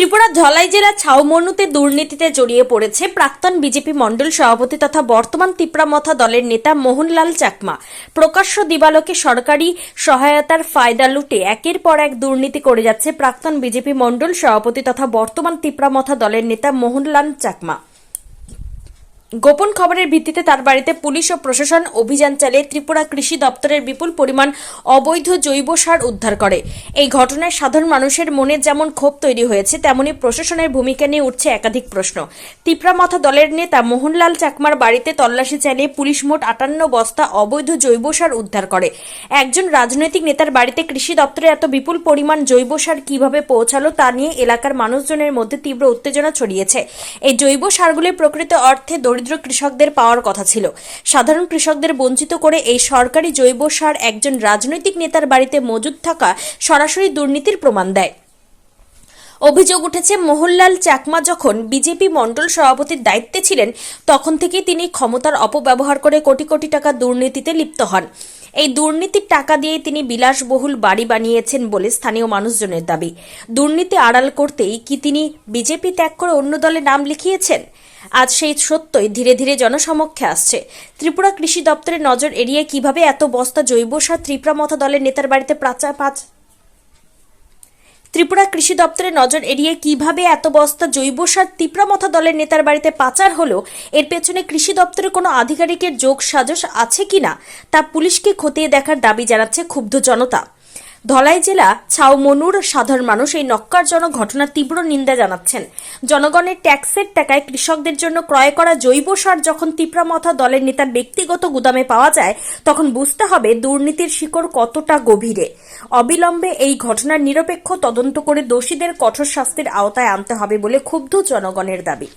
ত্রিপুরার ধলাই জেলা ছাউমনুতে দুর্নীতিতে জড়িয়ে পড়েছে প্রাক্তন বিজেপি মণ্ডল সভাপতি তথা বর্তমান তিপ্রামথা দলের নেতা মোহনলাল চাকমা। প্রকাশ্য দিবালোকে সরকারি সহায়তার ফায়দা লুটে একের পর এক দুর্নীতি করে যাচ্ছে প্রাক্তন বিজেপি মণ্ডল সভাপতি তথা বর্তমান তিপ্রামথা দলের নেতা মোহনলাল চাকমা। গোপন খবরের ভিত্তিতে তার বাড়িতে পুলিশ ও প্রশাসন অভিযান চালিয়ে ত্রিপুরা কৃষি দপ্তরের বিপুল পরিমাণ অবৈধ জৈব সার উদ্ধার করে। এই ঘটনায় সাধারণ মানুষের মনে যেমন ক্ষোভ তৈরি হয়েছে, তেমনি প্রশাসনের ভূমিকা নিয়ে উঠছে একাধিক প্রশ্ন। তিপ্রামথা দলের নেতা মোহনলাল চাকমার বাড়িতে তল্লাশি চালিয়ে পুলিশ মোট আটান্ন বস্তা অবৈধ জৈব সার উদ্ধার করে। একজন রাজনৈতিক নেতার বাড়িতে কৃষি দপ্তরে এত বিপুল পরিমাণ জৈব সার কীভাবে পৌঁছালো তা নিয়ে এলাকার মানুষজনের মধ্যে তীব্র উত্তেজনা ছড়িয়েছে। এই জৈব সারগুলি প্রকৃত অর্থে দরিদ্র কৃষকদের পাওয়ার কথা ছিল। সাধারণ কৃষকদের বঞ্চিত করে এই সরকারি জৈব সার একজন রাজনৈতিক নেতার বাড়িতে মজুদ থাকা সরাসরি দুর্নীতির প্রমাণ দেয়। অভিযোগ উঠেছে, মোহনলাল চাকমা যখন বিজেপি মণ্ডল সভাপতির দায়িত্বে ছিলেন, তখন থেকেই তিনি ক্ষমতার অপব্যবহার করে কোটি কোটি টাকা দুর্নীতিতে লিপ্ত হন। এই দুর্নীতির টাকা দিয়ে তিনি বিলাসবহুল বাড়ি বানিয়েছেন বলে স্থানীয় মানুষজনের দাবি। দুর্নীতি আড়াল করতেই কি তিনি বিজেপি ত্যাগ করে অন্য দলে নাম লিখিয়েছেন? আজ সেই সত্যই ধীরে ধীরে জনসমক্ষে আসছে। ত্রিপুরা কৃষি দপ্তরের নজর এড়িয়ে কীভাবে এত বস্তা জৈব সার ত্রিপুরা মথা দলের নেতার বাড়িতে প্রাচা পাঁচ ত্রিপুরা কৃষি দপ্তরের নজর এড়িয়ে কীভাবে এত বস্তা জৈব সার তিপ্রামথা দলের নেতার বাড়িতে পাচার হলো, এর পেছনে কৃষি দপ্তরের কোনো আধিকারিকের যোগ সাজস আছে কিনা, তা পুলিশকে খতিয়ে দেখার দাবি জানাচ্ছে ক্ষুব্ধ জনতা। ধলাই জেলা ছাউমনুর সাধারণ মানুষ এই নক্কারজনক ঘটনার তীব্র নিন্দা জানাচ্ছেন। জনগণের ট্যাক্সের টাকায় কৃষকদের জন্য ক্রয় করা জৈব সার যখন তিপ্রামথা দলের নেতার ব্যক্তিগত গুদামে পাওয়া যায়, তখন বুঝতে হবে দুর্নীতির শিকড় কতটা গভীরে। অবিলম্বে এই ঘটনার নিরপেক্ষ তদন্ত করে দোষীদের কঠোর শাস্তির আওতায় আনতে হবে বলে ক্ষুব্ধ জনগণের দাবি।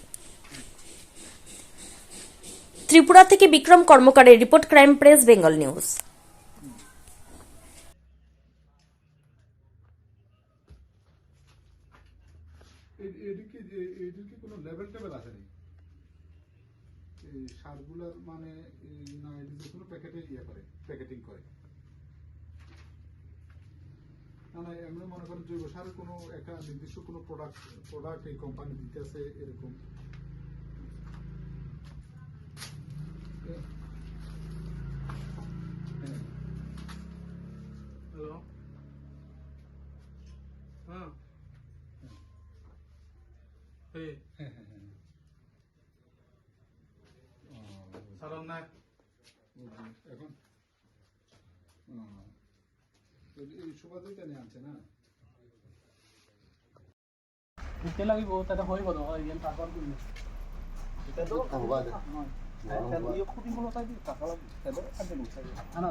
ত্রিপুরা থেকে Bikram কর্মকারের report, crime press, Bengal news. এ- এটির কি কোনো লেভেল টেবেল আছে নাকি এই সারগুলার মানে যে কোনো প্যাকেটে ইয়ে করে প্যাকেটিং করে। না না, এমনি মনে করেন জৈব সারের কোনো একটা নির্দিষ্ট কোনো প্রোডাক্ট প্রোডাক্ট এই কোম্পানি দিতেছে এরকম। হ্যালো হ্যাঁ। এই। হ্যাঁ হ্যাঁ হ্যাঁ ও, সালাম না। বুঝলি। এখন ও, এই- এই সুবাদইটা নিয়ে আনছে না? দিতে লাগিব তাতে হৈ গ'ল হয় ইয়াত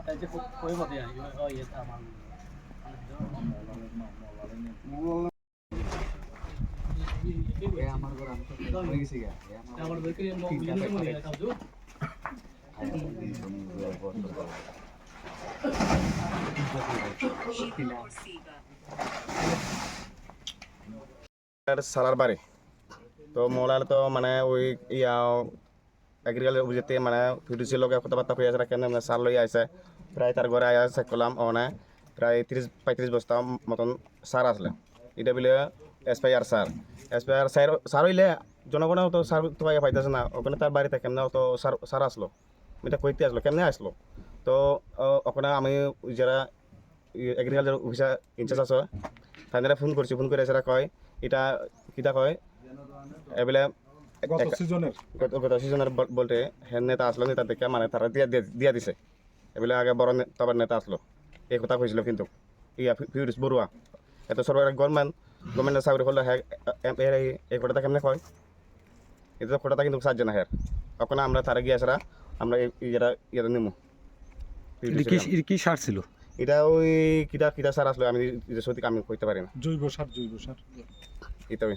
তাই সালার বাড়ি। তো মোলার তো মানে ওই ইয়া এগ্রিকালচার বুঝতে মানে ফিডুসির লগে কথাবার্তা হয়ে আছে কেন সার লই আছে প্রায় তার ঘরে আয়া চেক করলাম ওখানে প্রায় তিরিশ, পঁয়ত্রিশ বস্তা মতন সার আসলে। এটা বলে এসপাইআর সার এসপাইআর সার সার হইলে জনগণেও তো সার তো পাই পাইতেছে না। ওখানে তার বাড়িতে কেমনে তো সার সার আসলো। এটা কইতে আসলো কেমনে আসলো? তো ওখানে আমি যারা এগ্রিকালচার অফিসার ইনচার্জ আছে তাদের ফোন করছি ফোন করে সেটা কয় এটা কিটা কয় এবেলে গত সিজনের গত গত সিজনের বলতে হেন নেতা আসলো নেতা দেখে মানে তারা দিয়া দিয়া- দিছে। এবেলে আগে বড় তবার নেতা আসলো। এই কথা কইছিল কিন্তু। ইয়া ফিউরিস বড়ুয়া। এত সরকার গভর্নমেন্ট গভর্নমেন্টের চাকরি করলে হ্যাঁ এই- কথাটা কেমনে কয় এটা কথাটা কিন্তু সাহায্য না হ্যাঁ ওখানে আমরা তারা গিয়ে আসরা আমরা যেটা ইয়েটা নিমু কি সার ছিল এটা ওই কিটা কিটা সার আসলো আমি সত্যি আমি কইতে পারি না জৈব সার জৈব সার এটা ওই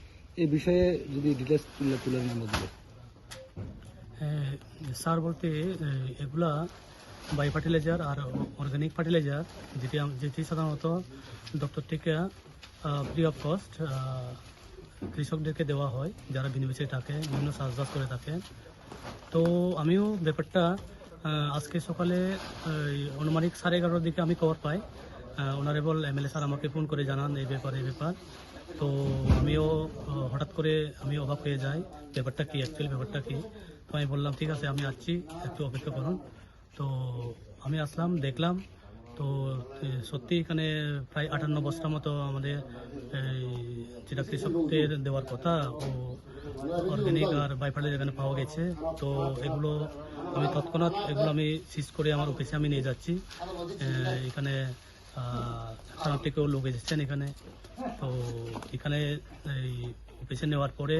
এই বিষয়ে যদি ডিটেলস তুলে তুলে নেন দিলে হ্যাঁ, সার বলতে এগুলা বাই ফার্টিলাইজার আর অর্গানিক ফার্টিলাইজার যেটি যেটি সাধারণত দপ্তর থেকে ফ্রি অফ কস্ট কৃষকদেরকে দেওয়া হয় যারা বেনিফিসিয়ারি থাকে বিভিন্ন চাষবাস করে থাকে। তো আমিও ব্যাপারটা আজকে সকালে এই, আনুমানিক সাড়ে এগারোটার দিকে আমি খবর পাই। অনারেবল এমএলএ স্যার আমাকে ফোন করে জানান এই ব্যাপার এই ব্যাপার। তো আমিও হঠাৎ করে আমি অবাক হয়ে যাই, ব্যাপারটা কি অ্যাকচুয়ালি ব্যাপারটা কি? তো আমি বললাম, ঠিক আছে, আমি আসছি, একটু অপেক্ষা করুন। তো আমি আসলাম, দেখলাম, তো সত্যি এখানে প্রায় আটান্ন বস্তা মতো আমাদের যেটা কৃষকদের দেওয়ার কথা, ও অর্গানিক আর বাইফার্টিলাইজার এখানে পাওয়া গেছে। তো এগুলো আমি তৎক্ষণাৎ, এগুলো আমি সিজ করে আমার অফিসে আমি নিয়ে যাচ্ছি। এখানে থেকেও লোক এসেছেন এখানে? তো এখানে এই অফিসে নেওয়ার পরে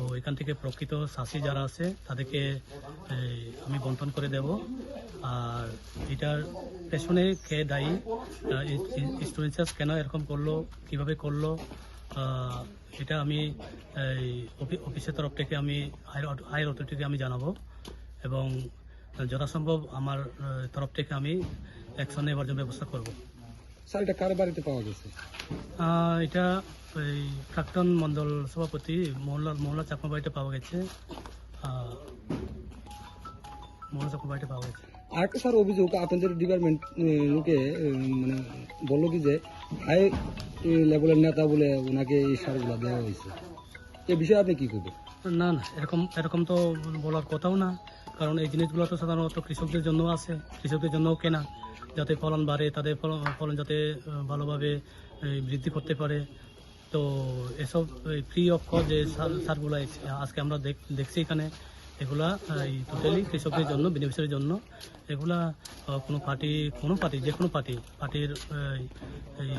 ও এখান থেকে প্রকৃত চাষি যারা আছে, তাদেরকে আমি বন্টন করে দেব। আর এটার পেছনে কে দায়ী? স্টুডেন্টস কেন এরকম করল? কীভাবে করল? এটা আমি অফিসের তরফ থেকে আমি হায়ার অথরিটিকে আমি জানাব। এবং যথাসম্ভব আমার তরফ থেকে আমি অ্যাকশন নেওয়ার জন্য ব্যবস্থা করব। স্যার এটা কার বাড়িতে পাওয়া গেছে? এটা এই প্রাক্তন মন্ডল সভাপতি মোহনলাল মোহনলাল চাকমা বাড়িতে পাওয়া গেছে। মোহনলাল চাকমা বাড়িতে পাওয়া গেছে। আরেকটা স্যার অভিযোগ আপনাদের ডিপার্টমেন্ট লোকে মানে বলল কি যে হাই লেভেলের নেতা বলে ওনাকে এই সারগুলো দেওয়া হয়েছে। এই বিষয়ে আপনি কি করবেন? না না, এরকম এরকম তো বলার কথাও না। কারণ এই জিনিসগুলো তো সাধারণত কৃষকদের জন্য আছে, কৃষকদের জন্যও কেনা। যাতে ফলন বাড়ে, তাদের ফলন ফলন যাতে ভালোভাবে বৃদ্ধি করতে পারে। তো এসব ফ্রি অফ কস্ট যে সার- সারগুলো আজকে আমরা দেখ- দেখছি এখানে। এগুলা এই টোটালি কৃষকদের জন্য বেনিফিশিয়ারির জন্য। এগুলা কোনো পার্টি কোনো পার্টি যে কোনো পার্টি পার্টির এই-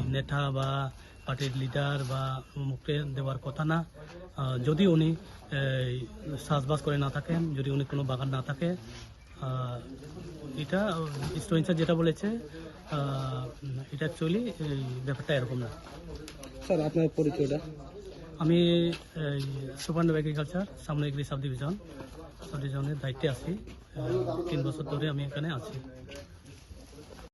নেতা বা পার্টির লিডার বা মুখে দেওয়ার কথা না। যদি উনি চাষবাস করে না থাকেন, যদি উনি কোনো বাগান না থাকে এটা স্টুডেন্টস যেটা বলেছে এটা অ্যাকচুয়ালি ব্যাপারটা এরকম না। স্যার, আপনার পরিচয়টা? আমি সুপার এগ্রিকালচার সামনেগ্রি সাব ডিভিশন সাব ডিভিশনের দায়িত্বে আছি। তিন বছর ধরে আমি এখানে আছি।